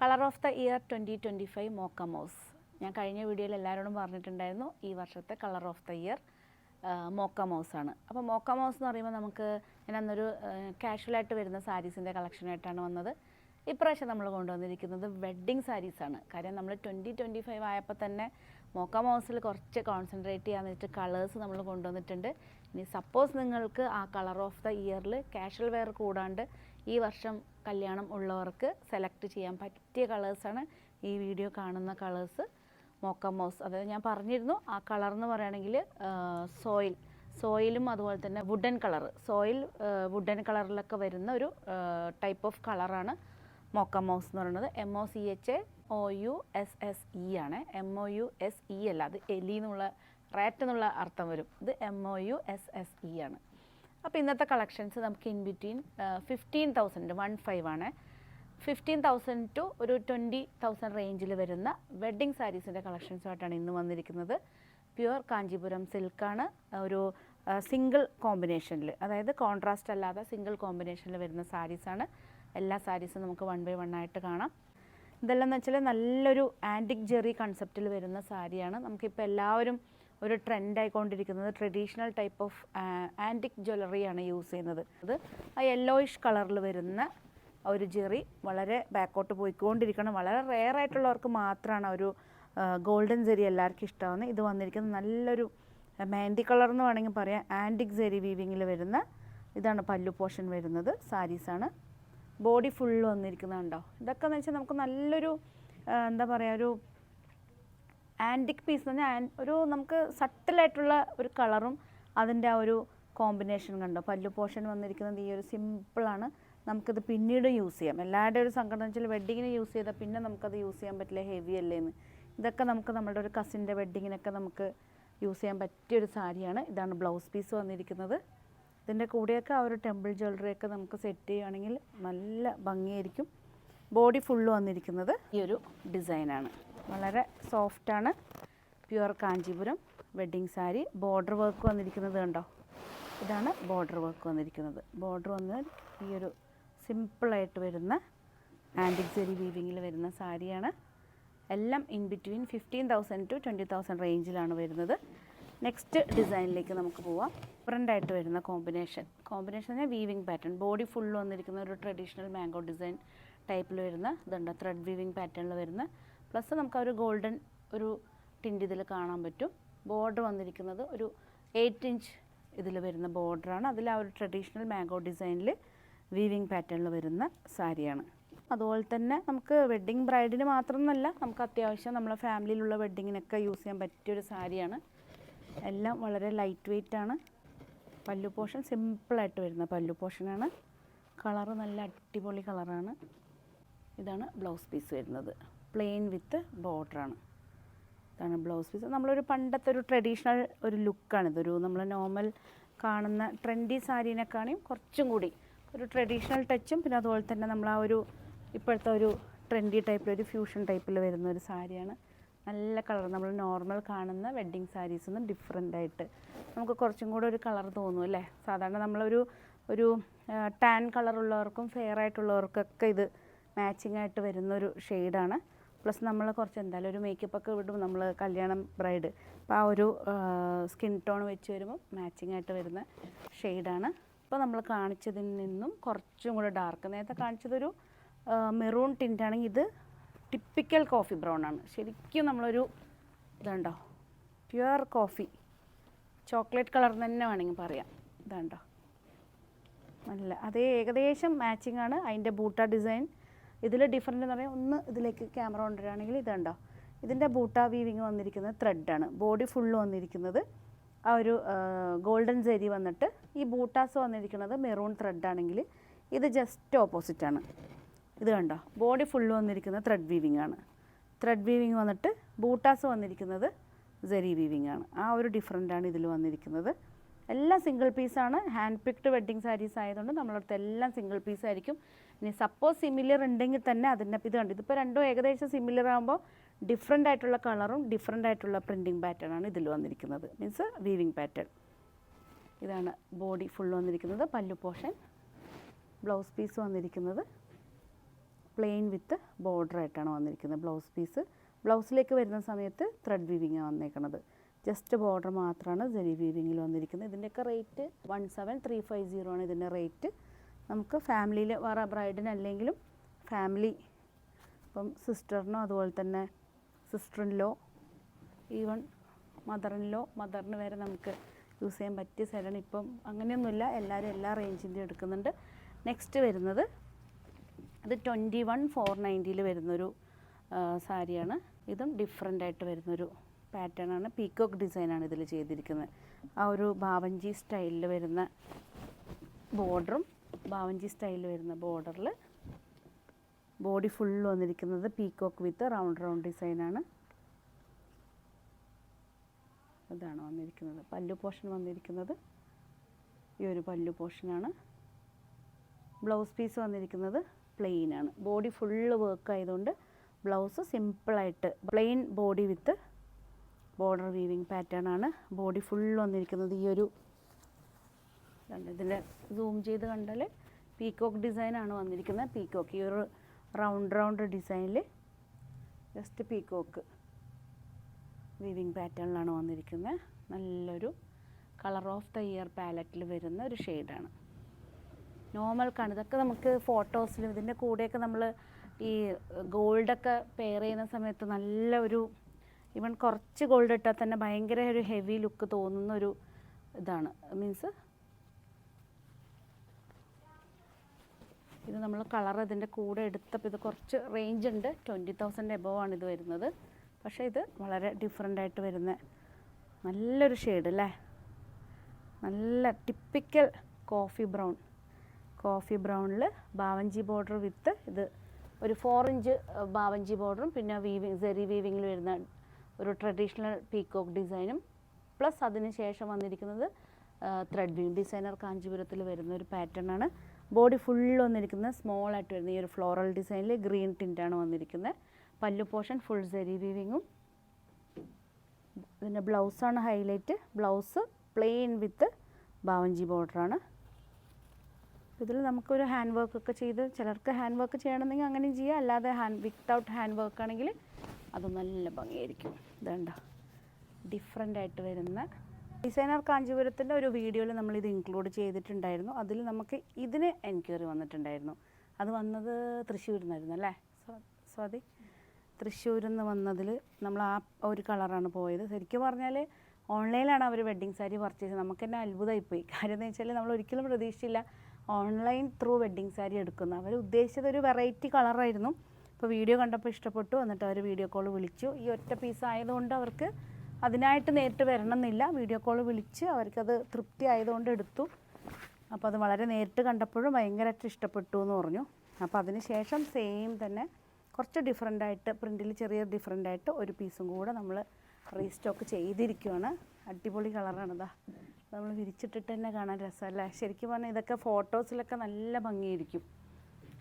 Colour of the year twenty twenty five mocha mousse ഞാൻ കഴിഞ്ഞ വീഡിയോയിൽ എല്ലാവരോടും പറഞ്ഞിട്ടുണ്ടായിരുന്നു ഈ വർഷത്തെ colour of the year mocha mousse ആണ്. അപ്പോൾ മോക്കമോസ് എന്ന് പറയുമ്പോൾ നമുക്ക് ഞാൻ അന്നൊരു കാഷ്വലായിട്ട് വരുന്ന സാരീസിന്റെ കളക്ഷനായിട്ടാണ് വന്നത്. ഇപ്രാവശ്യം നമ്മൾ കൊണ്ടുവന്നിരിക്കുന്നത് വെഡ്ഡിങ് സാരീസാണ് കാര്യം നമ്മൾ ട്വന്റി ട്വന്റി ഫൈവ് ആയപ്പോൾ തന്നെ മോക്കമോസിൽ കുറച്ച് കോൺസെൻട്രേറ്റ് ചെയ്യാൻ വെച്ചിട്ട് കളേഴ്സ് നമ്മൾ കൊണ്ടുവന്നിട്ടുണ്ട്. ഇനി സപ്പോസ് നിങ്ങൾക്ക് ആ കളർ ഓഫ് ദ ഇയറിൽ കാഷ്വൽ വെയർ കൂടാണ്ട് ഈ വർഷം കല്യാണം ഉള്ളവർക്ക് സെലക്ട് ചെയ്യാൻ പറ്റിയ കളേഴ്സാണ് ഈ വീഡിയോ കാണുന്ന കളേഴ്സ് മോക്ക മോക്കമോസ് അതായത് ഞാൻ പറഞ്ഞിരുന്നു ആ കളർ എന്ന് പറയുകയാണെങ്കിൽ സോയിൽ സോയിലും അതുപോലെ തന്നെ വുഡൻ കളർ സോയിൽ വുഡൻ കളറിലൊക്കെ വരുന്ന ഒരു ടൈപ്പ് ഓഫ് കളറാണ് മോക്ക മോക്കമോസ് എന്ന് പറയുന്നത്. M O C H A O U S S E ആണ്. M O U S E അല്ല അത് എലി എന്നുള്ള റാറ്റ് എന്നുള്ള അർത്ഥം വരും. ഇത് M O U S S E ആണ്. അപ്പോൾ ഇന്നത്തെ കളക്ഷൻസ് നമുക്ക് in between fifteen thousand one five ആണ്. ഫിഫ്റ്റീൻ തൗസൻഡ് ടു ഒരു ട്വന്റി തൗസൻഡ് റേഞ്ചിൽ വരുന്ന വെഡ്ഡിങ് സാരീസിന്റെ കളക്ഷൻസുമായിട്ടാണ് ഇന്ന് വന്നിരിക്കുന്നത്. പ്യുവർ കാഞ്ചീപുരം സിൽക്കാണ് ഒരു സിംഗിൾ കോമ്പിനേഷനിൽ അതായത് കോൺട്രാസ്റ്റ് അല്ലാതെ സിംഗിൾ കോമ്പിനേഷനിൽ വരുന്ന സാരീസാണ് എല്ലാ സാരീസും നമുക്ക് വൺ ബൈ വൺ ആയിട്ട് കാണാം. ഇതെല്ലാം എന്ന് വെച്ചാൽ നല്ലൊരു ആന്റിക് ജെറി കൺസെപ്റ്റിൽ വരുന്ന സാരിയാണ് നമുക്കിപ്പോൾ എല്ലാവരും ഒരു ട്രെൻഡ് ആയിക്കൊണ്ടിരിക്കുന്നത് ട്രഡീഷണൽ ടൈപ്പ് ഓഫ് ആന്റിക് ജ്വല്ലറിയാണ് യൂസ് ചെയ്യുന്നത്. അത് ആ യെല്ലോയിഷ് കളറിൽ വരുന്ന ഒരു ജെറി വളരെ ബാക്കോട്ട് പോയിക്കൊണ്ടിരിക്കണം. വളരെ റെയർ ആയിട്ടുള്ളവർക്ക് മാത്രമാണ് ഒരു ഗോൾഡൻ ജെറി എല്ലാവർക്കും ഇഷ്ടമാവുന്നത് ഇത് വന്നിരിക്കുന്നത് നല്ലൊരു മാൻഡി കളർ എന്ന് വേണമെങ്കിൽ പറയാം. ആന്റിക് ജെറി വീവിങ്ങിൽ വരുന്ന ഇതാണ് പല്ലു പോർഷൻ വരുന്നത്. സാരീസാണ് ബോഡി ഫുള്ള് വന്നിരിക്കുന്നുണ്ടോ? ഇതൊക്കെ എന്ന് വെച്ചാൽ നമുക്ക് നല്ലൊരു എന്താ പറയുക ഒരു ആന്റിക് പീസ് എന്ന് പറഞ്ഞാൽ ഒരു നമുക്ക് സട്ടിലായിട്ടുള്ള ഒരു കളറും അതിന്റെ ആ ഒരു കോമ്പിനേഷൻ കണ്ടോ? പല്ലു പോർഷൻ വന്നിരിക്കുന്നത് ഈ ഒരു സിമ്പിളാണ് നമുക്കിത് പിന്നീട് യൂസ് ചെയ്യാം. എല്ലാവരുടെയും ഒരു സംഘടന വെച്ചാൽ വെഡ്ഡിങ്ങിന് യൂസ് ചെയ്താൽ പിന്നെ നമുക്കത് യൂസ് ചെയ്യാൻ പറ്റില്ല. ഹെവി അല്ലേന്ന് ഇതൊക്കെ നമുക്ക് നമ്മുടെ ഒരു കസിന്റെ വെഡ്ഡിങ്ങിനൊക്കെ നമുക്ക് യൂസ് ചെയ്യാൻ പറ്റിയൊരു സാരിയാണ്. ഇതാണ് ബ്ലൗസ് പീസ് വന്നിരിക്കുന്നത്. ഇതിന്റെ കൂടെയൊക്കെ ആ ഒരു ടെമ്പിൾ ജ്വല്ലറിയൊക്കെ നമുക്ക് സെറ്റ് ചെയ്യുകയാണെങ്കിൽ നല്ല ഭംഗിയായിരിക്കും. ബോഡി ഫുള്ള് വന്നിരിക്കുന്നത് ഈ ഒരു ഡിസൈനാണ് വളരെ സോഫ്റ്റാണ് pure Kanchipuram wedding sari border work വന്നിരിക്കുന്നത് കണ്ടോ? ഇതാണ് ബോർഡർ വർക്ക് വന്നിരിക്കുന്നത്. ബോർഡർ വന്ന് ഈ ഒരു സിമ്പിളായിട്ട് വരുന്ന ആന്റിക് ജെറി വീവിങ്ങിൽ വരുന്ന സാരിയാണ് എല്ലാം in between fifteen thousand to twenty thousand റേഞ്ചിലാണ് വരുന്നത്. നെക്സ്റ്റ് ഡിസൈനിലേക്ക് നമുക്ക് പോവാം. ഡിഫറന്റ് ആയിട്ട് വരുന്ന കോമ്പിനേഷൻ കോമ്പിനേഷൻ പറഞ്ഞാൽ വീവിങ് പാറ്റേൺ ബോഡി ഫുൾ വന്നിരിക്കുന്ന ഒരു ട്രഡീഷണൽ മാംഗോ ഡിസൈൻ ടൈപ്പിൽ വരുന്ന ഇതുണ്ട് ത്രെഡ് വീവിങ് പാറ്റേണിൽ വരുന്ന പ്ലസ് നമുക്ക് ആ ഒരു ഗോൾഡൻ ഒരു ടിന്റ് ഇതിൽ കാണാൻ പറ്റും. ബോർഡർ വന്നിരിക്കുന്നത് ഒരു എയ്റ്റ് ഇഞ്ച് ഇതിൽ വരുന്ന ബോർഡറാണ്. അതിൽ ആ ഒരു ട്രഡീഷണൽ മാംഗോ ഡിസൈനിൽ വീവിങ് പാറ്റേണിൽ വരുന്ന സാരിയാണ്. അതുപോലെ തന്നെ നമുക്ക് വെഡ്ഡിങ് ബ്രൈഡിന് മാത്രമെന്നല്ല നമുക്ക് അത്യാവശ്യം നമ്മളെ ഫാമിലിയിലുള്ള വെഡ്ഡിങ്ങിനൊക്കെ യൂസ് ചെയ്യാൻ പറ്റിയൊരു സാരിയാണ്. എല്ലാം വളരെ ലൈറ്റ് വെയിറ്റ് ആണ്. പല്ലു പോർഷൻ സിമ്പിളായിട്ട് വരുന്ന പല്ലു പോഷനാണ് കളറ് നല്ല അടിപൊളി കളറാണ്. ഇതാണ് ബ്ലൗസ് പീസ് വരുന്നത്. പ്ലെയിൻ വിത്ത് ബോർഡറാണ്. ഇതാണ് ബ്ലൗസ് പീസ്. നമ്മളൊരു പണ്ടത്തെ ഒരു ട്രഡീഷണൽ ഒരു ലുക്കാണ് ഇതൊരു നമ്മൾ നോർമൽ കാണുന്ന ട്രെൻഡി സാരീനെക്കാണെയും കുറച്ചും കൂടി ഒരു ട്രഡീഷണൽ ടച്ചും പിന്നെ അതുപോലെ തന്നെ നമ്മൾ ആ ഒരു ഇപ്പോഴത്തെ ഒരു ട്രെൻഡി ടൈപ്പിൽ ഒരു ഫ്യൂഷൻ ടൈപ്പിൽ വരുന്ന ഒരു സാരിയാണ്. നല്ല കളർ. നമ്മൾ നോർമൽ കാണുന്ന വെഡ്ഡിങ് സാരീസ് ഒന്നും ഡിഫറെന്റ് ആയിട്ട് നമുക്ക് കുറച്ചും കൂടെ ഒരു കളർ തോന്നും അല്ലേ? സാധാരണ നമ്മളൊരു ഒരു ടാൻ കളറുള്ളവർക്കും ഫെയർ ആയിട്ടുള്ളവർക്കൊക്കെ ഇത് മാച്ചിങ് ആയിട്ട് വരുന്ന ഒരു ഷെയ്ഡാണ് പ്ലസ് നമ്മൾ കുറച്ച് എന്തായാലും ഒരു മേക്കപ്പ് ഒക്കെ വിടും നമ്മൾ കല്യാണം ബ്രൈഡ് അപ്പോൾ ആ ഒരു സ്കിൻ ടോൺ വെച്ച് വരുമ്പോൾ മാച്ചിങ് ആയിട്ട് വരുന്ന ഷെയ്ഡാണ് ഇപ്പോൾ നമ്മൾ കാണിച്ചതിൽ നിന്നും കുറച്ചും കൂടെ ഡാർക്ക് നേരത്തെ കാണിച്ചതൊരു മെറൂൺ ടിന്റ് ആണെങ്കിൽ ഇത് ടിപ്പിക്കൽ കോഫി ബ്രൗൺ ആണ്. ശരിക്കും നമ്മളൊരു ഇതുണ്ടോ പ്യുവർ കോഫി ചോക്ലേറ്റ് കളർ തന്നെ വേണമെങ്കിൽ പറയാം. ഇതുണ്ടോ. നല്ല അതേ ഏകദേശം മാച്ചിങ് ആണ്. അതിന്റെ ബൂട്ട ഡിസൈൻ ഇതിൽ ഡിഫറെന്റ് എന്ന് പറയാൻ ഒന്ന് ഇതിലേക്ക് ക്യാമറ കൊണ്ടുവരികയാണെങ്കിൽ ഇതുണ്ടോ? ഇതിന്റെ ബൂട്ട വീവിങ് വന്നിരിക്കുന്നത് ത്രെഡാണ് ബോഡി ഫുള്ള് വന്നിരിക്കുന്നത് ആ ഒരു ഗോൾഡൻ ജെരി വന്നിട്ട് ഈ ബൂട്ടാസ് വന്നിരിക്കുന്നത് മെറൂൺ ത്രെഡാണെങ്കിൽ ഇത് ജസ്റ്റ് ഓപ്പോസിറ്റ് ആണ്. ഇത് കണ്ടോ? ബോഡി ഫുള്ള് വന്നിരിക്കുന്നത് ത്രെഡ് വീവിങ് ആണ്. ത്രെഡ് വീവിങ് വന്നിട്ട് ബൂട്ടാസ് വന്നിരിക്കുന്നത് ജെറി വീവിങ് ആണ്. ആ ഒരു ഡിഫറന്റ് ആണ് ഇതിൽ വന്നിരിക്കുന്നത്. എല്ലാം സിംഗിൾ പീസാണ് ഹാൻഡ് പിക്ഡ് വെഡ്ഡിങ് സാരീസ് ആയതുകൊണ്ട് നമ്മളടുത്ത് എല്ലാം സിംഗിൾ പീസ് ആയിരിക്കും. ഇനി സപ്പോസ് സിമിലർ ഉണ്ടെങ്കിൽ തന്നെ അതിന്റെ ഇത് കണ്ടു. ഇതിപ്പോൾ രണ്ടും ഏകദേശം സിമിലർ ആകുമ്പോൾ ഡിഫറെന്റ് ആയിട്ടുള്ള കളറും ഡിഫറെന്റ് ആയിട്ടുള്ള പ്രിന്റിങ് പാറ്റേൺ ആണ് ഇതിൽ വന്നിരിക്കുന്നത്. മീൻസ് വീവിങ് പാറ്റേൺ ഇതാണ് ബോഡി ഫുൾ വന്നിരിക്കുന്നത്. പല്ലു പോർഷൻ ബ്ലൗസ് പീസ് വന്നിരിക്കുന്നത്. പ്ലെയിൻ വിത്ത് ബോർഡർ ആയിട്ടാണ് വന്നിരിക്കുന്നത് ബ്ലൗസ് പീസ് ബ്ലൗസിലേക്ക് വരുന്ന സമയത്ത് ത്രെഡ് വീവിങ് വന്നേക്കുന്നത് ജസ്റ്റ് ബോർഡർ മാത്രമാണ് ജെറി വീവിങ്ങിൽ വന്നിരിക്കുന്നത്. ഇതിന്റെയൊക്കെ rate one seven three five zero ആണ് ഇതിന്റെ റേറ്റ്. നമുക്ക് ഫാമിലിയിൽ വേറെ ബ്രൈഡിനല്ലെങ്കിലും ഫാമിലി ഇപ്പം സിസ്റ്ററിനോ അതുപോലെ തന്നെ സിസ്റ്ററിനിലോ ഈവൺ മദറിനിലോ മദറിന് വരെ നമുക്ക് യൂസ് ചെയ്യാൻ പറ്റിയ സെലാണ് ഇപ്പം അങ്ങനെയൊന്നുമില്ല. എല്ലാവരും എല്ലാ റേഞ്ചിന്റെയും എടുക്കുന്നുണ്ട്. നെക്സ്റ്റ് വരുന്നത് ഇത് ട്വന്റി വൺ ഫോർ നയന്റിയിൽ വരുന്നൊരു സാരിയാണ്. ഇതും ഡിഫറെന്റ് ആയിട്ട് വരുന്നൊരു പാറ്റേൺ ആണ്. പീക്കോക്ക് ഡിസൈനാണ് ഇതിൽ ചെയ്തിരിക്കുന്നത്. ആ ഒരു ബാവഞ്ചി സ്റ്റൈലിൽ വരുന്ന ബോർഡറും ബാവഞ്ചി സ്റ്റൈലിൽ വരുന്ന ബോർഡറിൽ ബോഡി ഫുൾ വന്നിരിക്കുന്നത് പീക്കോക്ക് വിത്ത് റൗണ്ട് റൗണ്ട് ഡിസൈനാണ് ഇതാണ് വന്നിരിക്കുന്നത്. പല്ലു പോർഷൻ വന്നിരിക്കുന്നത് ഈ ഒരു പല്ലു പോർഷനാണ് ബ്ലൗസ് പീസ് വന്നിരിക്കുന്നത് പ്ലെയിൻ ആണ്. ബോഡി ഫുള്ള് വർക്ക് ആയതുകൊണ്ട് ബ്ലൗസ് സിമ്പിളായിട്ട് plain body with border weaving pattern ആണ്. ബോഡി ഫുൾ വന്നിരിക്കുന്നത് ഈ ഒരു ഇതിൽ സൂം ചെയ്ത് കണ്ടാൽ പീക്കോക്ക് ഡിസൈനാണ് വന്നിരിക്കുന്നത്. പീക്കോക്ക് ഈ ഒരു റൗണ്ട് റൗണ്ട് ഡിസൈനിൽ ജസ്റ്റ് പീക്കോക്ക് വീവിങ് പാറ്റേണിലാണ് വന്നിരിക്കുന്നത്. നല്ലൊരു കളർ ഓഫ് ദ ഇയർ പാലറ്റിൽ വരുന്ന ഒരു ഷെയ്ഡാണ് നോർമൽ കാണും ഇതൊക്കെ നമുക്ക് ഫോട്ടോസിലും ഇതിന്റെ കൂടെയൊക്കെ നമ്മൾ ഈ ഗോൾഡൊക്കെ പെയർ ചെയ്യുന്ന സമയത്ത് നല്ല ഒരു ഈവൻ കുറച്ച് ഗോൾഡ് ഇട്ടാൽ തന്നെ ഭയങ്കര ഒരു ഹെവി ലുക്ക് തോന്നുന്ന ഒരു ഇതാണ്. മീൻസ് ഇത് നമ്മൾ കളർ ഇതിന്റെ കൂടെ എടുത്തപ്പോൾ ഇത് കുറച്ച് റേഞ്ച് ഉണ്ട്. ട്വന്റി തൗസൻഡ് എബോവ് ആണ് ഇത് വരുന്നത്. പക്ഷേ ഇത് വളരെ ഡിഫറെന്റ് ആയിട്ട് വരുന്ന നല്ലൊരു ഷെയ്ഡ് അല്ലേ? നല്ല ടിപ്പിക്കൽ കോഫി ബ്രൗൺ കോഫി ബ്രൗണിൽ ബാവഞ്ചി ബോർഡർ വിത്ത് ഇത് ഒരു ഫോർ ഇഞ്ച് ബാവഞ്ചി ബോർഡറും പിന്നെ വീവിങ് സെറി വീവിങ്ങിൽ വരുന്ന ഒരു ട്രഡീഷണൽ പീക്കോക്ക് ഡിസൈനും പ്ലസ് അതിന് ശേഷം വന്നിരിക്കുന്നത് ത്രെഡ് വീം ഡിസൈനർ കാഞ്ചീപുരത്തിൽ വരുന്ന ഒരു പാറ്റേൺ ആണ്. ബോഡി ഫുൾ വന്നിരിക്കുന്നത് സ്മോൾ ആയിട്ട് വരുന്ന ഈ ഒരു ഫ്ലോറൽ ഡിസൈനിൽ ഗ്രീൻ ടിന്റാണ് വന്നിരിക്കുന്നത്. പല്ലു പോർഷൻ ഫുൾ സെരി വീവിങ്ങും പിന്നെ ബ്ലൗസാണ് ഹൈലൈറ്റ് ബ്ലൗസ് പ്ലെയിൻ വിത്ത് ബാവഞ്ചി ബോർഡറാണ് ഇതിൽ നമുക്കൊരു ഹാൻഡ് വർക്ക് ഒക്കെ ചെയ്ത് ചിലർക്ക് ഹാൻഡ് വർക്ക് ചെയ്യണമെന്നെങ്കിൽ അങ്ങനെയും ചെയ്യാം. അല്ലാതെ ഹാൻഡ് വിത്തൗട്ട് ഹാൻഡ് വർക്ക് ആണെങ്കിൽ അത് നല്ല ഭംഗിയായിരിക്കും. ഇതേണ്ട? ഡിഫറെന്റ് ആയിട്ട് വരുന്ന ഡിസൈനർ കാഞ്ചീപുരത്തിന്റെ ഒരു വീഡിയോയിൽ നമ്മൾ ഇത് ഇൻക്ലൂഡ് ചെയ്തിട്ടുണ്ടായിരുന്നു. അതിൽ നമുക്ക് ഇതിന് എൻക്വയറി വന്നിട്ടുണ്ടായിരുന്നു. അത് വന്നത് തൃശ്ശൂരിൽ നിന്നായിരുന്നു അല്ലേ? സ്വാ- സ്വാതി? തൃശ്ശൂരിൽ നിന്ന് വന്നതിൽ നമ്മൾ ആ ഒരു കളറാണ് പോയത്. ശരിക്കും പറഞ്ഞാൽ ഓൺലൈനിലാണ് അവർ വെഡ്ഡിങ് സാരി പർച്ചേസ് നമുക്ക് തന്നെ അത്ഭുതമായിപ്പോയി കാര്യം എന്ന് വെച്ചാൽ നമ്മൾ ഒരിക്കലും പ്രതീക്ഷിച്ചില്ല ഓൺലൈൻ ത്രൂ വെഡ്ഡിങ് സാരി എടുക്കുന്നു. അവർ ഉദ്ദേശിച്ചത് ഒരു വെറൈറ്റി കളറായിരുന്നു ഇപ്പോൾ വീഡിയോ കണ്ടപ്പോൾ ഇഷ്ടപ്പെട്ടു. എന്നിട്ട് അവർ വീഡിയോ കോൾ വിളിച്ചു. ഈ ഒറ്റ പീസ് ആയതുകൊണ്ട് അവർക്ക് അതിനായിട്ട് നേരിട്ട് വരണമെന്നില്ല. വീഡിയോ കോൾ വിളിച്ച് അവർക്കത് തൃപ്തി ആയതുകൊണ്ട് എടുത്തു. അപ്പോൾ അത് വളരെ നേരിട്ട് കണ്ടപ്പോഴും ഭയങ്കരമായിട്ട് ഇഷ്ടപ്പെട്ടു എന്ന് പറഞ്ഞു. അപ്പോൾ അതിന് ശേഷം സെയിം തന്നെ കുറച്ച് ഡിഫറെന്റ് ആയിട്ട് പ്രിന്റിൽ ചെറിയ ഡിഫറെന്റ് ആയിട്ട് ഒരു പീസും കൂടെ നമ്മൾ റീസ്റ്റോക്ക് ചെയ്തിരിക്കുകയാണ് അടിപൊളി കളറാണ് ഇതാ നമ്മൾ വിരിച്ചിട്ടിട്ട് തന്നെ കാണാൻ രസമല്ലേ? ശരിക്കും പറഞ്ഞാൽ ഇതൊക്കെ ഫോട്ടോസിലൊക്കെ നല്ല ഭംഗിയായിരിക്കും.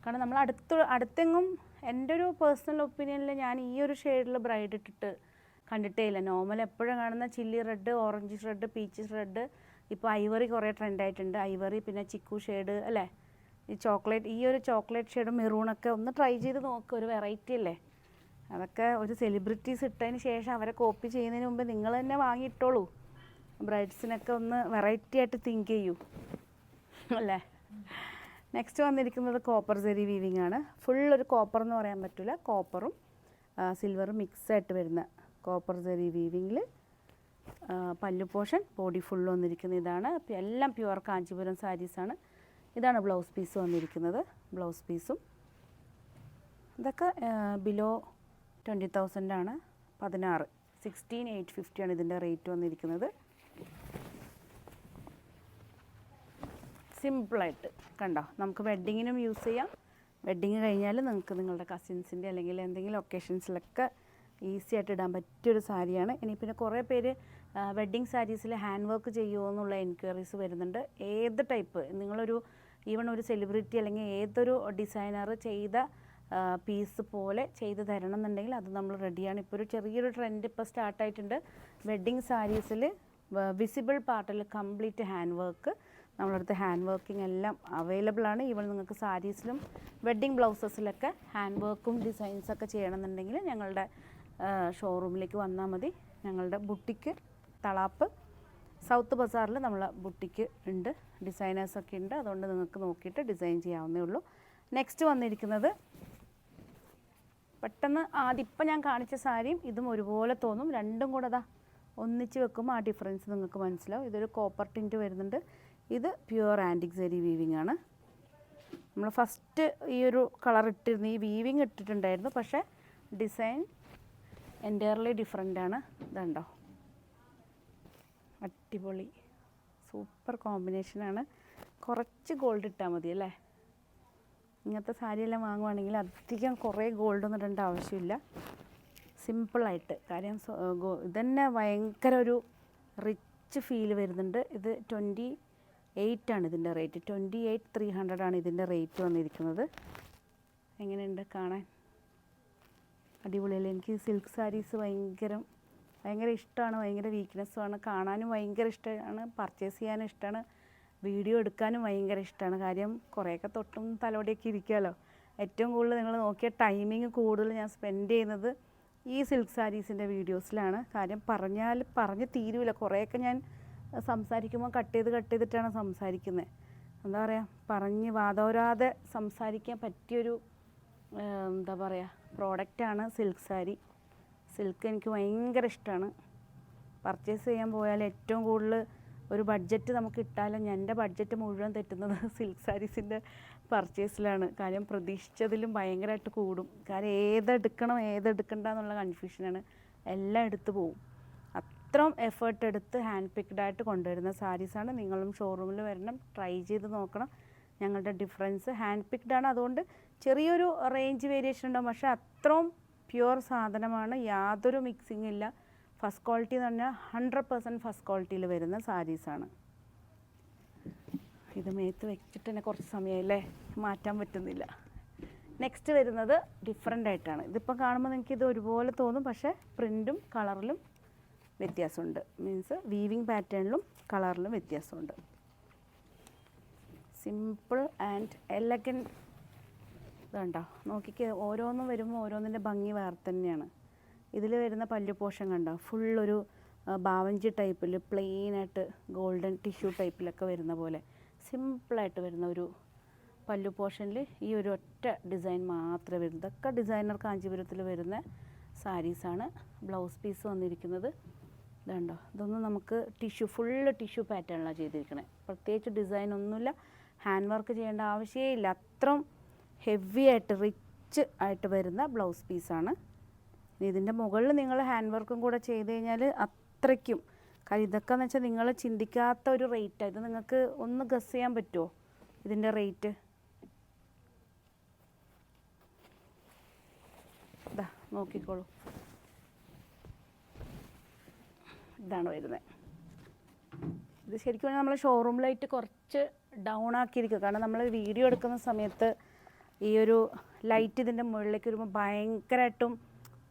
കാരണം നമ്മൾ അടുത്ത് അടുത്തെങ്ങും എന്റെ ഒരു പേഴ്സണൽ ഒപ്പീനിയനിൽ ഞാൻ ഈ ഒരു ഷെയ്ഡിൽ ബ്രൈഡ് ഇട്ടിട്ട് കണ്ടിട്ടേ ഇല്ല. നോർമൽ എപ്പോഴും കാണുന്ന chilli red orange red peach red ഇപ്പോൾ ഐവറി കുറേ ട്രെൻഡായിട്ടുണ്ട് ഐവറി പിന്നെ ചിക്കു ഷെയ്ഡ് അല്ലേ? ഈ ചോക്ലേറ്റ് ഈ ഒരു ചോക്ലേറ്റ് ഷെയ്ഡ് മെറൂണൊക്കെ ഒന്ന് ട്രൈ ചെയ്ത് നോക്കുക ഒരു വെറൈറ്റി അല്ലേ? അതൊക്കെ ഒരു സെലിബ്രിറ്റീസ് ഇട്ടതിന് ശേഷം അവരെ കോപ്പി ചെയ്യുന്നതിന് മുമ്പ് നിങ്ങൾ തന്നെ വാങ്ങിയിട്ടോളൂ. ബ്രൈഡ്സിനൊക്കെ ഒന്ന് വെറൈറ്റി ആയിട്ട് തിങ്ക് ചെയ്യൂ. അല്ലേ? നെക്സ്റ്റ് വന്നിരിക്കുന്നത് കോപ്പർ സെരി വീവിംഗ് ആണ്. ഫുൾ ഒരു കോപ്പർ എന്ന് പറയാൻ പറ്റില്ല കോപ്പറും സിൽവറും മിക്സ് ആയിട്ട് വരുന്ന കോപ്പർ സെരി വീവിങ്ങിൽ പല്ലു പോഷൻ ബോഡി ഫുൾ വന്നിരിക്കുന്ന ഇതാണ്. എല്ലാം പ്യുവർ കാഞ്ചീപുരം സാരീസാണ് ഇതാണ് ബ്ലൗസ് പീസ് വന്നിരിക്കുന്നത്. ബ്ലൗസ് പീസും ഇതൊക്കെ ബിലോ ട്വന്റി തൗസൻഡാണ് പതിനാറ് സിക്സ്റ്റീൻ എയ്റ്റ് ഫിഫ്റ്റിയാണ് ഇതിന്റെ റേറ്റ് വന്നിരിക്കുന്നത്. സിമ്പിളായിട്ട്. കണ്ടോ? നമുക്ക് വെഡ്ഡിങ്ങിനും യൂസ് ചെയ്യാം. വെഡ്ഡിങ് കഴിഞ്ഞാൽ നിങ്ങൾക്ക് നിങ്ങളുടെ കസിൻസിന്റെ അല്ലെങ്കിൽ എന്തെങ്കിലും ഒക്കേഷൻസിലൊക്കെ ഈസി ആയിട്ട് ഇടാൻ പറ്റിയൊരു സാരിയാണ്. ഇനി പിന്നെ കുറേ പേര് വെഡ്ഡിങ് സാരീസിൽ ഹാൻഡ് വർക്ക് ചെയ്യുമോ എന്നുള്ള എൻക്വയറീസ് വരുന്നുണ്ട്. ഏത് ടൈപ്പ്? നിങ്ങളൊരു ഈവൺ ഒരു സെലിബ്രിറ്റി അല്ലെങ്കിൽ ഏതൊരു ഡിസൈനർ ചെയ്ത പീസ് പോലെ ചെയ്ത് തരണം എന്നുണ്ടെങ്കിൽ അത് നമ്മൾ റെഡിയാണ്. ഇപ്പോൾ ഒരു ചെറിയൊരു ട്രെൻഡ് ഇപ്പോൾ സ്റ്റാർട്ടായിട്ടുണ്ട്. വെഡ്ഡിങ് സാരീസിൽ വിസിബിൾ പാർട്ടിൽ കംപ്ലീറ്റ് ഹാൻഡ് വർക്ക് നമ്മളടുത്ത് ഹാൻഡ് വർക്കിംഗ് എല്ലാം അവൈലബിൾ ആണ്. ഈവൻ നിങ്ങൾക്ക് സാരീസിലും വെഡ്ഡിങ് ബ്ലൗസസിലൊക്കെ ഹാൻഡ് വർക്കും ഡിസൈൻസൊക്കെ ചെയ്യണമെന്നുണ്ടെങ്കിൽ ഞങ്ങളുടെ ഷോറൂമിലേക്ക് വന്നാൽ മതി. ഞങ്ങളുടെ ബുട്ടിക്ക് തളാപ്പ് സൗത്ത് ബസാറിൽ നമ്മളെ ബുട്ടിക്ക് ഉണ്ട്. ഡിസൈനേഴ്സൊക്കെ ഉണ്ട്. അതുകൊണ്ട് നിങ്ങൾക്ക് നോക്കിയിട്ട് ഡിസൈൻ ചെയ്യാവുന്നേ ഉള്ളൂ. നെക്സ്റ്റ് വന്നിരിക്കുന്നത് പെട്ടെന്ന് ആദ്യം ഇപ്പം ഞാൻ കാണിച്ച സാരിയും ഇതും ഒരുപോലെ തോന്നും. രണ്ടും കൂടെ അതാ ഒന്നിച്ച് വെക്കുമ്പോൾ ആ ഡിഫറൻസ് നിങ്ങൾക്ക് മനസ്സിലാവും. ഇതൊരു കോപ്പർ ടിന്റ് വരുന്നുണ്ട്. ഇത് പ്യുവർ ആന്റിക് സരി വീവിങ് ആണ്. നമ്മൾ ഫസ്റ്റ് ഈ ഒരു കളർ ഇട്ടിരുന്നു ഈ വീവിങ് ഇട്ടിട്ടുണ്ടായിരുന്നു. പക്ഷേ ഡിസൈൻ എന്റയർലി ഡിഫറെന്റ് ആണ്. ഇതുണ്ടോ? അടിപൊളി. സൂപ്പർ കോമ്പിനേഷനാണ് കുറച്ച് ഗോൾഡ് ഇട്ടാൽ മതി അല്ലേ? ഇങ്ങനത്തെ സാരിയെല്ലാം വാങ്ങുവാണെങ്കിൽ അധികം കുറേ ഗോൾഡൊന്നും ഇടേണ്ട ആവശ്യമില്ല. സിമ്പിളായിട്ട് കാര്യം ഇതന്നെ ഭയങ്കര ഒരു റിച്ച് ഫീൽ വരുന്നുണ്ട്. ഇത് ട്വന്റി എയ്റ്റ് ആണ് ഇതിന്റെ rate. Twenty eight three hundred ആണ് ഇതിന്റെ റേറ്റ് വന്നിരിക്കുന്നത്. എങ്ങനെയുണ്ട് കാണാൻ? അടിപൊളിയല്ലേ? എനിക്ക് സിൽക്ക് സാരീസ് ഭയങ്കര ഭയങ്കര ഇഷ്ടമാണ് ഭയങ്കര വീക്ക്നെസ്സുമാണ് കാണാനും ഭയങ്കര ഇഷ്ടമാണ് പർച്ചേസ് ചെയ്യാനും ഇഷ്ടമാണ് വീഡിയോ എടുക്കാനും ഭയങ്കര ഇഷ്ടമാണ്. കാര്യം കുറേയൊക്കെ തൊട്ടും തലോടിയൊക്കെ ഇരിക്കുമല്ലോ ഏറ്റവും കൂടുതൽ നിങ്ങൾ നോക്കിയ ടൈമിങ് കൂടുതൽ ഞാൻ സ്പെൻഡ് ചെയ്യുന്നത് ഈ സിൽക്ക് സാരീസിന്റെ വീഡിയോസിലാണ് കാര്യം പറഞ്ഞാൽ പറഞ്ഞ് തീരുവില്ല കുറേയൊക്കെ ഞാൻ സംസാരിക്കുമ്പോൾ കട്ട് ചെയ്ത് കട്ട് ചെയ്തിട്ടാണ് സംസാരിക്കുന്നത് എന്താ പറയുക പറഞ്ഞ് വാദോരാതെ സംസാരിക്കാൻ പറ്റിയൊരു എന്താ പറയുക പ്രോഡക്റ്റാണ് സിൽക്ക് സാരി സിൽക്ക് എനിക്ക് ഭയങ്കര ഇഷ്ടമാണ് പർച്ചേസ് ചെയ്യാൻ പോയാൽ ഏറ്റവും കൂടുതൽ ഒരു ബഡ്ജറ്റ് നമുക്ക് ഇട്ടാലും എന്റെ ബഡ്ജറ്റ് മുഴുവൻ തെറ്റുന്നത് സിൽക്ക് സാരീസിന്റെ പർച്ചേസിലാണ് കാര്യം പ്രതീക്ഷിച്ചതിലും ഭയങ്കരമായിട്ട് കൂടും. കാര്യം ഏതെടുക്കണം ഏതെടുക്കണ്ട എന്നുള്ള കൺഫ്യൂഷനാണ് എല്ലാം എടുത്തു പോവും. അത്രയും എഫേർട്ട് എടുത്ത് ഹാൻഡ് പിക്ഡ് ആയിട്ട് കൊണ്ടുവരുന്ന സാരീസാണ് നിങ്ങളും ഷോറൂമിൽ വരണം ട്രൈ ചെയ്ത് നോക്കണം. ഞങ്ങളുടെ ഡിഫറൻസ് ഹാൻഡ് പിക്ഡ് ആണ്. അതുകൊണ്ട് ചെറിയൊരു റേഞ്ച് വേരിയേഷൻ ഉണ്ടാവും. പക്ഷേ അത്രയും പ്യുവർ സാധനമാണ്. യാതൊരു മിക്സിംഗ് ഇല്ല. ഫസ്റ്റ് ക്വാളിറ്റി എന്ന് പറഞ്ഞാൽ ഹൺഡ്രഡ് പെർസെന്റ് ഫസ്റ്റ് ക്വാളിറ്റിയിൽ വരുന്ന സാരീസാണ് ഇത് മേത്ത് വെച്ചിട്ട് തന്നെ കുറച്ച് സമയമല്ലേ മാറ്റാൻ പറ്റുന്നില്ല. നെക്സ്റ്റ് വരുന്നത് ഡിഫറെന്റ് ആയിട്ടാണ്. ഇതിപ്പോൾ കാണുമ്പോൾ നിങ്ങൾക്ക് ഇത് ഒരുപോലെ തോന്നും. പക്ഷേ പ്രിന്റും കളറിലും വ്യത്യാസമുണ്ട്. മീൻസ് വീവിങ് പാറ്റേണിലും കളറിലും വ്യത്യാസമുണ്ട്. സിമ്പിൾ ആൻഡ് എലഗൻ ഇതുണ്ടോ? നോക്കിക്ക് ഓരോന്നും വരുമ്പോൾ ഓരോന്നിന്റെ ഭംഗി വേറെ തന്നെയാണ്. ഇതിൽ വരുന്ന പല്ലു പോഷൻ കണ്ടോ? ആ, ബാവഞ്ചി ടൈപ്പിൽ പ്ലെയിനായിട്ട് ഗോൾഡൻ ടിഷ്യൂ ടൈപ്പിലൊക്കെ വരുന്ന പോലെ. സിമ്പിളായിട്ട് വരുന്ന ഒരു പല്ലു പോർഷനിൽ ഈ ഒരു ഒറ്റ ഡിസൈൻ മാത്രമേ വരുന്നത് ഇതൊക്കെ ഡിസൈനർ കാഞ്ചീപുരത്തിൽ വരുന്ന സാരീസാണ് ബ്ലൗസ് പീസ് വന്നിരിക്കുന്നത്. ഇതുണ്ടോ? ഇതൊന്നും നമുക്ക് ടിഷ്യൂ ഫുള്ള് ടിഷ്യൂ പാറ്റേണിലാണ് ചെയ്തിരിക്കുന്നത് പ്രത്യേകിച്ച് ഡിസൈൻ ഒന്നുമില്ല. ഹാൻഡ് വർക്ക് ചെയ്യേണ്ട ആവശ്യമേ ഇല്ല. അത്രയും ഹെവി ആയിട്ട് റിച്ച് ആയിട്ട് വരുന്ന ബ്ലൗസ് പീസാണ്. ഇതിന്റെ മുകളിൽ നിങ്ങൾ ഹാൻഡ് വർക്കും കൂടെ ചെയ്ത് കഴിഞ്ഞാൽ അത്രയ്ക്കും. കാര്യം ഇതൊക്കെ എന്ന് വെച്ചാൽ നിങ്ങൾ ചിന്തിക്കാത്ത ഒരു റേറ്റാണ് ഇത് നിങ്ങൾക്ക് ഒന്ന് ഗസ് ചെയ്യാൻ പറ്റുമോ ഇതിന്റെ റേറ്റ്? ഇതാ നോക്കിക്കോളൂ. ഇതാണ് വരുന്നത്. ഇത് ശരിക്കും നമ്മൾ ഷോറൂം ലൈറ്റ് കുറച്ച് ഡൗൺ ആക്കിയിരിക്കുക. കാരണം നമ്മൾ വീഡിയോ എടുക്കുന്ന സമയത്ത് ഈ ഒരു ലൈറ്റ് ഇതിന്റെ മുകളിലേക്ക് വരുമ്പോൾ ഭയങ്കരമായിട്ടും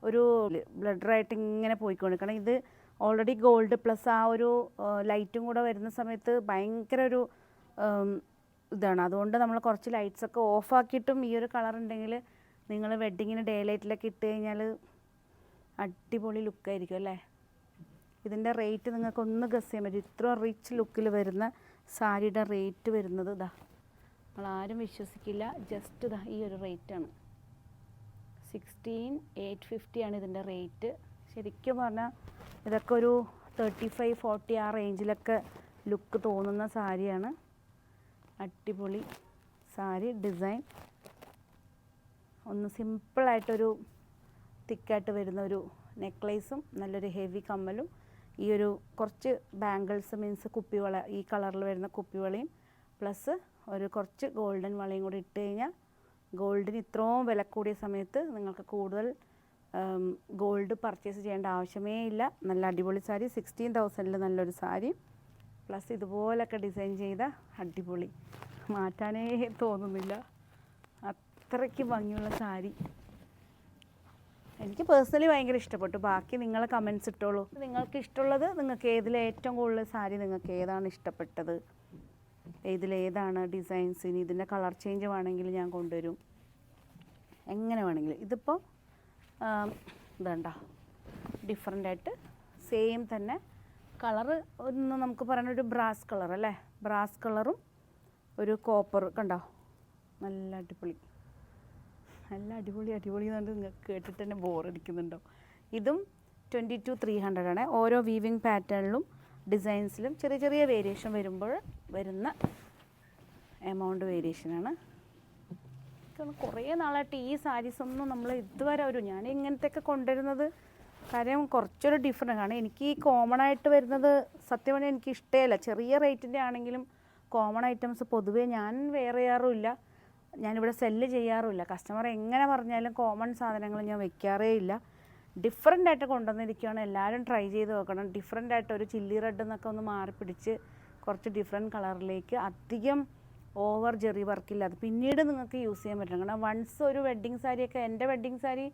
ഒരു ബ്ലഡ് ബ്ലഡറായിട്ട് ഇങ്ങനെ പോയിക്കൊണ്ടിരിക്കണം ഇത് ഓൾറെഡി ഗോൾഡ് പ്ലസ് ആ ഒരു ലൈറ്റും കൂടെ വരുന്ന സമയത്ത് ഭയങ്കര ഒരു ഇതാണ്. അതുകൊണ്ട് നമ്മൾ കുറച്ച് ലൈറ്റ്സൊക്കെ ഓഫാക്കിയിട്ടും ഈ ഒരു കളർ ഉണ്ടെങ്കിൽ നിങ്ങൾ വെഡ്ഡിങ്ങിന് ഡേ ലൈറ്റിലൊക്കെ ഇട്ട് കഴിഞ്ഞാൽ അടിപൊളി ലുക്കായിരിക്കും അല്ലേ? ഇതിന്റെ റേറ്റ് നിങ്ങൾക്ക് ഒന്ന് ഗസ് ചെയ്യാൻ പറ്റും. ഇത്ര റിച്ച് ലുക്കിൽ വരുന്ന സാരിയുടെ റേറ്റ് വരുന്നത് ഇതാ നമ്മളാരും വിശ്വസിക്കില്ല. ജസ്റ്റ് ഇതാ ഈ ഒരു റേറ്റാണ് സിക്സ്റ്റീൻ എയ്റ്റ് ഫിഫ്റ്റി ആണ് ഇതിന്റെ റേറ്റ് ശരിക്കും പറഞ്ഞാൽ ഇതൊക്കെ ഒരു തേർട്ടി ഫൈവ് ഫോർട്ടി ആ റേഞ്ചിലൊക്കെ ലുക്ക് തോന്നുന്ന സാരിയാണ്. അടിപൊളി സാരി ഡിസൈൻ ഒന്ന് സിമ്പിളായിട്ടൊരു തിക്കായിട്ട് വരുന്ന ഒരു നെക്ലേസും നല്ലൊരു ഹെവി കമ്മലും. ഈ ഒരു കുറച്ച് ബാംഗിൾസ് മീൻസ് കുപ്പിവള ഈ കളറിൽ വരുന്ന കുപ്പിവളയും പ്ലസ് ഒരു കുറച്ച് ഗോൾഡൻ വളയും കൂടി ഇട്ട് കഴിഞ്ഞാൽ ഗോൾഡിന് ഇത്രയും വില കൂടിയ സമയത്ത് നിങ്ങൾക്ക് കൂടുതൽ ഗോൾഡ് പർച്ചേസ് ചെയ്യേണ്ട ആവശ്യമേ ഇല്ല. നല്ല അടിപൊളി സാരി സിക്സ്റ്റീൻ തൗസൻഡിൽ നല്ലൊരു സാരി. പ്ലസ് ഇതുപോലൊക്കെ ഡിസൈൻ ചെയ്ത അടിപൊളി. മാറ്റാനേ തോന്നുന്നില്ല. അത്രയ്ക്ക് ഭംഗിയുള്ള സാരി. എനിക്ക് പേഴ്സണലി ഭയങ്കര ഇഷ്ടപ്പെട്ടു. ബാക്കി നിങ്ങൾ കമൻസ് ഇട്ടോളൂ. നിങ്ങൾക്ക് ഇഷ്ടമുള്ളത് നിങ്ങൾക്ക് ഏതിൽ ഏറ്റവും കൂടുതൽ സാരി നിങ്ങൾക്ക് ഏതാണ് ഇഷ്ടപ്പെട്ടത്? ഇതിലേതാണ് ഡിസൈൻസ് ഇനി ഇതിന്റെ കളർ ചേഞ്ച് വേണമെങ്കിൽ ഞാൻ കൊണ്ടുവരും. എങ്ങനെ വേണമെങ്കിലും. ഇതിപ്പോൾ ഇതണ്ട? ഡിഫറെന്റ് ആയിട്ട് സെയിം തന്നെ കളറ് ഒന്ന് നമുക്ക് പറയുന്ന ഒരു ബ്രാസ് കളർ അല്ലേ? ബ്രാസ് കളറും ഒരു കോപ്പർ കണ്ടോ? നല്ല അടിപൊളി. നല്ല അടിപൊളി അടിപൊളി എന്ന് നിങ്ങൾക്ക് കേട്ടിട്ട് തന്നെ ബോറടിക്കുന്നുണ്ടോ ഇതും ട്വന്റി ടു ത്രീ ഹൺഡ്രഡ് ആണ്. ഓരോ വീവിങ് പാറ്റേണിലും ഡിസൈൻസിലും ചെറിയ ചെറിയ വേരിയേഷൻ വരുമ്പോൾ വരുന്ന എമൗണ്ട് വേരിയേഷനാണ് കുറേ നാളായിട്ട് ഈ സാരീസ് ഒന്നും നമ്മൾ ഇതുവരെ ഒരു ഞാൻ ഇങ്ങനത്തെയൊക്കെ കൊണ്ടുവരുന്നത് കാര്യം കുറച്ചൊരു ഡിഫറെന്റ് ആണ്. എനിക്ക് ഈ കോമൺ ആയിട്ട് വരുന്നത് സത്യം പറഞ്ഞാൽ എനിക്ക് ഇഷ്ടമല്ല ചെറിയ റേറ്റിന്റെ ആണെങ്കിലും കോമൺ ഐറ്റംസ് പൊതുവേ ഞാൻ വേറെ ചെയ്യാറുമില്ല ഞാനിവിടെ സെല്ല് ചെയ്യാറുമില്ല. കസ്റ്റമർ എങ്ങനെ പറഞ്ഞാലും കോമൺ സാധനങ്ങൾ ഞാൻ വെക്കാറേ ഇല്ല. ഡിഫറെന്റ് ആയിട്ട് കൊണ്ടുവന്നിരിക്കുകയാണ് എല്ലാവരും ട്രൈ ചെയ്ത് നോക്കണം. ഡിഫറെന്റ് ആയിട്ട് ഒരു ചില്ലി റെഡ് എന്നൊക്കെ ഒന്ന് മാറി പിടിച്ച് കുറച്ച് ഡിഫറെന്റ് കളറിലേക്ക് അധികം ഓവർ ജെറി വർക്കില്ലാതെ പിന്നീട് നിങ്ങൾക്ക് യൂസ് ചെയ്യാൻ പറ്റണം കാരണം വൺസ് ഒരു വെഡ്ഡിങ് സാരിയൊക്കെ എന്റെ വെഡ്ഡിങ് സാരി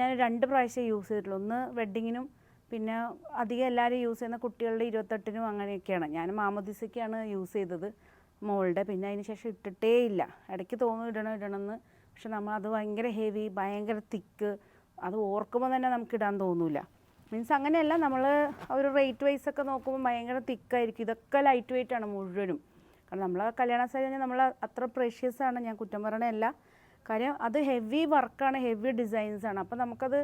ഞാൻ രണ്ട് പ്രാവശ്യം യൂസ് ചെയ്തിട്ടുള്ളൂ. ഒന്ന് വെഡ്ഡിങ്ങിനും പിന്നെ അധികം എല്ലാവരും യൂസ് ചെയ്യുന്ന കുട്ടികളുടെ ഇരുപത്തെട്ടിനും അങ്ങനെയൊക്കെയാണ്. ഞാൻ മാമോദിസയ്ക്കാണ് യൂസ് ചെയ്തത്. മോളുടെ പിന്നെ അതിന് ശേഷം ഇട്ടിട്ടേ ഇല്ല. ഇടയ്ക്ക് തോന്നും ഇടണം ഇടണമെന്ന്. പക്ഷെ നമ്മൾ അത് ഭയങ്കര ഹെവി ഭയങ്കര തിക്ക്. അത് ഓർക്കുമ്പോൾ തന്നെ നമുക്ക് ഇടാൻ തോന്നില്ല മീൻസ് അങ്ങനെയല്ല നമ്മൾ ഒരു റേറ്റ് വൈസ് ഒക്കെ നോക്കുമ്പോൾ ഭയങ്കര തിക്കായിരിക്കും. ഇതൊക്കെ ലൈറ്റ് വെയിറ്റ് ആണ് മുഴുവനും. കാരണം നമ്മൾ കല്യാണ സാരി നമ്മൾ അത്ര പ്രഷ്യസ് ആണ് ഞാൻ കുറ്റം പറയണല്ല കാര്യം അത് ഹെവി വർക്കാണ് ഹെവി ഡിസൈൻസ് ആണ്. അപ്പോൾ നമുക്കത്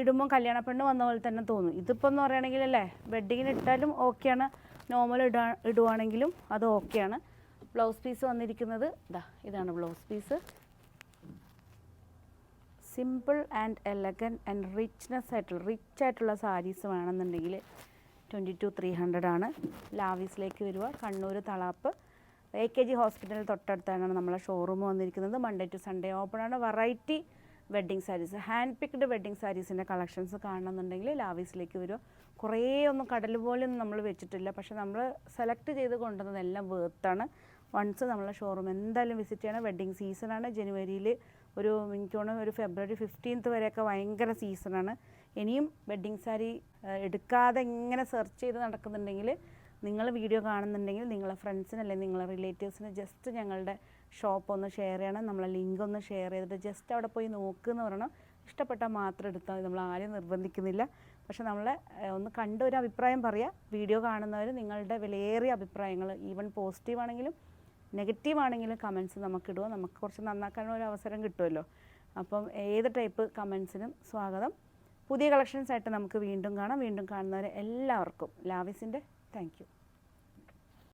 ഇടുമ്പോൾ കല്യാണ പെണ്ണ് വന്ന പോലെ തന്നെ തോന്നും. ഇതിപ്പോൾ എന്ന് പറയുകയാണെങ്കിൽ അല്ലേ വെഡ്ഡിങ്ങിന് ഇട്ടാലും ഓക്കെയാണ് നോർമൽ ഇടാ ഇടുവാണെങ്കിലും അത് ഓക്കെയാണ് ബ്ലൗസ് പീസ് വന്നിരിക്കുന്നത്. ഇതാ ഇതാണ് blouse piece. Simple and elegant and richness ആയിട്ടുള്ള റിച്ച് ആയിട്ടുള്ള സാരീസ് വേണമെന്നുണ്ടെങ്കിൽ ട്വന്റി ടു ത്രീ ഹൺഡ്രഡ് ആണ്. ലാവീസിലേക്ക് വരിക Kannur Thalap. A K G ഹോസ്പിറ്റലിൽ തൊട്ടടുത്താണ് നമ്മളെ ഷോറൂം വന്നിരിക്കുന്നത്. മൺഡേ ടു സൺഡേ ഓപ്പൺ ആണ്. Variety wedding sarees hand picked wedding സാരീസിന്റെ collections കാണണമെന്നുണ്ടെങ്കിൽ ലാവീസിലേക്ക് വരിക കുറേ ഒന്നും കടൽ പോലെ ഒന്നും നമ്മൾ വെച്ചിട്ടില്ല. പക്ഷെ നമ്മൾ സെലക്ട് ചെയ്ത് കൊണ്ടുവന്നതെല്ലാം വേർത്താണ് വൺസ് നമ്മളെ ഷോറൂം എന്തായാലും വിസിറ്റ് ചെയ്യണം. വെഡ്ഡിങ് സീസണാണ് ജനുവരിയിൽ ഒരു എനിക്ക് തോന്നുന്നു ഒരു ഫെബ്രുവരി ഫിഫ്റ്റീൻത്ത് വരെയൊക്കെ ഭയങ്കര സീസണാണ് ഇനിയും വെഡ്ഡിങ് സാരി എടുക്കാതെ ഇങ്ങനെ സെർച്ച് ചെയ്ത് നടക്കുന്നുണ്ടെങ്കിൽ നിങ്ങൾ വീഡിയോ കാണുന്നുണ്ടെങ്കിൽ നിങ്ങളെ ഫ്രണ്ട്സിന് അല്ലെങ്കിൽ നിങ്ങളെ റിലേറ്റീവ്സിന് ജസ്റ്റ് ഞങ്ങളുടെ ഷോപ്പ് ഒന്ന് ഷെയർ ചെയ്യണം. നമ്മളെ ലിങ്ക് ഒന്ന് ഷെയർ ചെയ്തിട്ട് ജസ്റ്റ് അവിടെ പോയി നോക്കുമെന്ന് പറയണം. ഇഷ്ടപ്പെട്ടാൽ മാത്രം എടുത്താൽ നമ്മൾ ആരും നിർബന്ധിക്കുന്നില്ല. പക്ഷെ നമ്മളെ ഒന്ന് കണ്ട ഒരു അഭിപ്രായം പറയുക വീഡിയോ കാണുന്നവർ നിങ്ങളുടെ വിലയേറിയ അഭിപ്രായങ്ങൾ ഈവൻ പോസിറ്റീവ് ആണെങ്കിലും നെഗറ്റീവ് ആണെങ്കിലും കമൻസ് നമുക്കിടുക നമുക്ക് കുറച്ച് നന്നാക്കാനുള്ള ഒരു അവസരം കിട്ടുമല്ലോ. അപ്പം ഏത് ടൈപ്പ് കമൻസിനും സ്വാഗതം. പുതിയ കളക്ഷൻസ് ആയിട്ട് നമുക്ക് വീണ്ടും കാണാം. വീണ്ടും കാണുന്നവരെ എല്ലാവർക്കും ലാവിസിന്റെ താങ്ക്